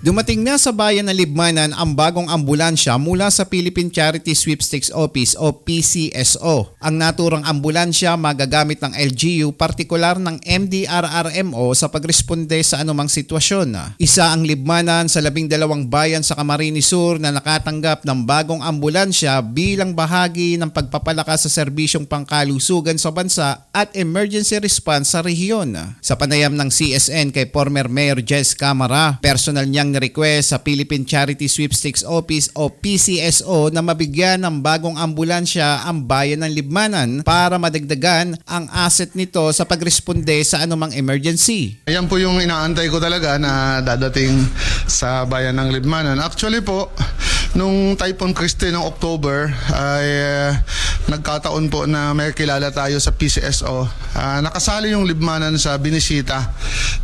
Dumating na sa bayan ng Libmanan ang bagong ambulansya mula sa Philippine Charity Sweepstakes Office o PCSO. Ang naturang ambulansya magagamit ng LGU partikular ng MDRRMO sa pagresponde sa anumang sitwasyon. Isa ang Libmanan sa labing dalawang bayan sa Camarines Sur na nakatanggap ng bagong ambulansya bilang bahagi ng pagpapalakas sa serbisyong pangkalusugan sa bansa at emergency response sa rehiyon. Sa panayam ng CSN kay former Mayor Jess Camara, personal niyang request sa Philippine Charity Sweepstakes Office o PCSO na mabigyan ng bagong ambulansya ang bayan ng Libmanan para madagdagan ang asset nito sa pagresponde sa anumang emergency. Ayan po yung inaantay ko talaga na dadating sa bayan ng Libmanan. Actually po, nung Typhoon Christy ng October ay eh, nagkataon po na may kilala tayo sa PCSO. Ah, nakasali yung Libmanan sa binisita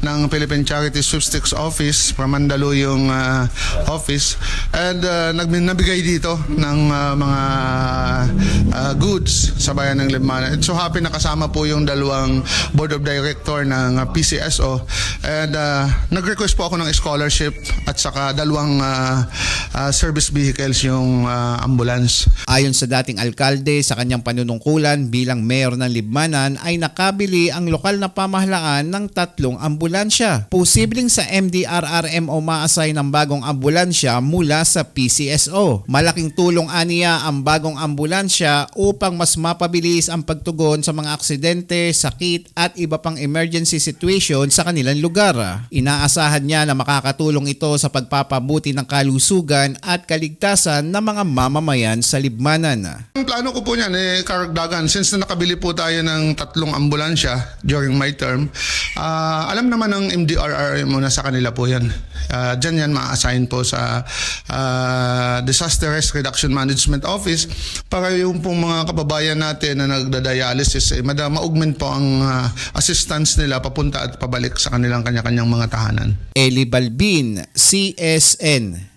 ng Philippine Charity Sweepstakes Office, Pramandalo yung ah, office. And ah, nag dito ng ah, mga ah, goods sa bayan ng Libmanan. So happy na kasama po yung dalawang board of director ng ah, PCSO and ah, nag-request po ako ng scholarship at saka dalawang ah, ah, service vehicles yung ah, ambulance. Ayon sa dating alkalde sa kanyang panunungkulan bilang mayor ng Libmanan ay nakabili ang lokal na pamahalaan ng tatlong ambulansya. Posibleng sa MDRRMO maasay ng bagong ambulansya mula sa PCSO. Malaking tulong aniya ang bagong ambulansya upang mas mapabilis ang pagtugon sa mga aksidente, sakit at iba pang emergency situation sa kanilang lugar. Inaasahan niya na makakatulong ito sa pagpapabuti ng kalusugan at kaligtasan ng mga mamamayan sa Libmanan. Ang plano ko po niyan, eh, karagdagan, since na nakabili po tayo ng tatlong ambulansya during my term, ah, alam naman ng MDRRM na sa kanila po yan. Uh, Diyan yan ma-assign po sa ah, Disaster Risk Reduction Management Office para yung pong mga kababayan natin na nagda-dialysis, eh, mada- ma-augment po ang ah, assistance nila papunta at pabalik sa kanilang kanya-kanyang mga tahanan. Eli Balbin, CSN.